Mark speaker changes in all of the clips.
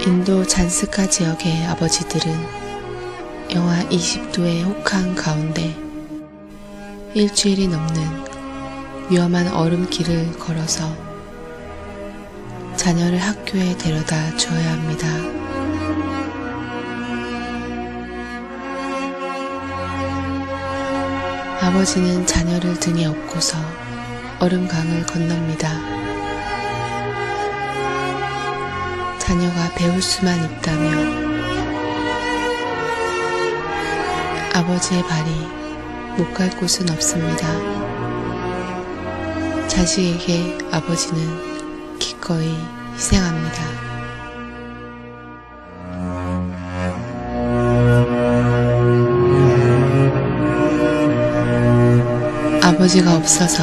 Speaker 1: 인도 잔스카 지역의 아버지들은 영하 20도의 혹한 가운데 일주일이 넘는 위험한 얼음길을 걸어서 자녀를 학교에 데려다 주어야 합니다. 아버지는 자녀를 등에 업고서 얼음강을 건넙니다. 자녀가 배울 수만 있다며 아버지의 발이 못 갈 곳은 없습니다. 자식에게 아버지는 기꺼이 희생합니다. 아버지가 없어서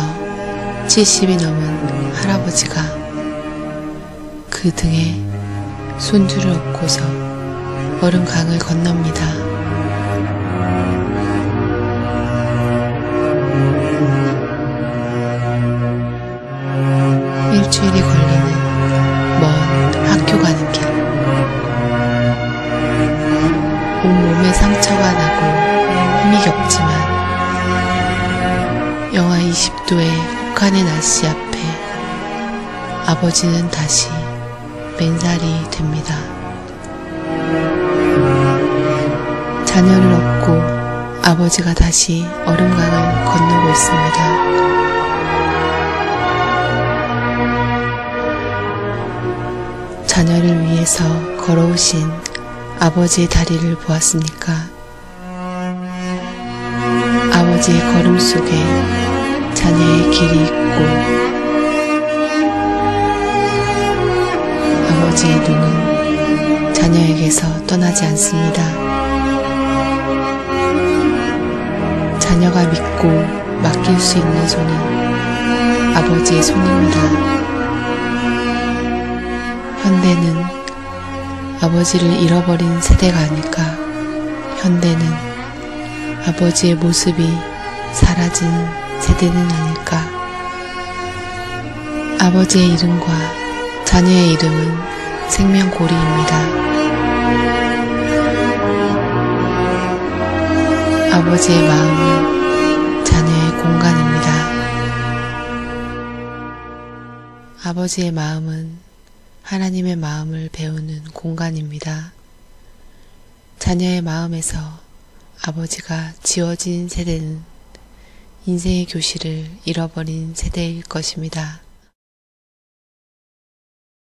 Speaker 1: 70이 넘은 할아버지가 그 등에 손주를 업고서 얼음 강을 건넙니다. 일주일이 걸리는 먼 학교 가는 길. 온몸에 상처가 나고 힘이 겹지만 영하 20도의 혹한의 날씨 앞에 아버지는 다시 맨살이 됩니다. 자녀를 업고 아버지가 다시 얼음강을 건너고 있습니다. 자녀를 위해서 걸어오신 아버지의 다리를 보았습니까? 아버지의 걸음 속에 자녀의 길이 있고 자녀에게서 떠나지 않습니다. 자녀가 믿고 맡길 수 있는 손은 아버지의 손입니다. 현대는 아버지를 잃어버린 세대가 아닐까. 현대는 아버지의 모습이 사라진 세대는 아닐까. 아버지의 이름과 자녀의 이름은 생명고리입니다. 아버지의 마음은 자녀의 공간입니다. 아버지의 마음은 하나님의 마음을 배우는 공간입니다. 자녀의 마음에서 아버지가 지워진 세대는 인생의 교실을 잃어버린 세대일 것입니다.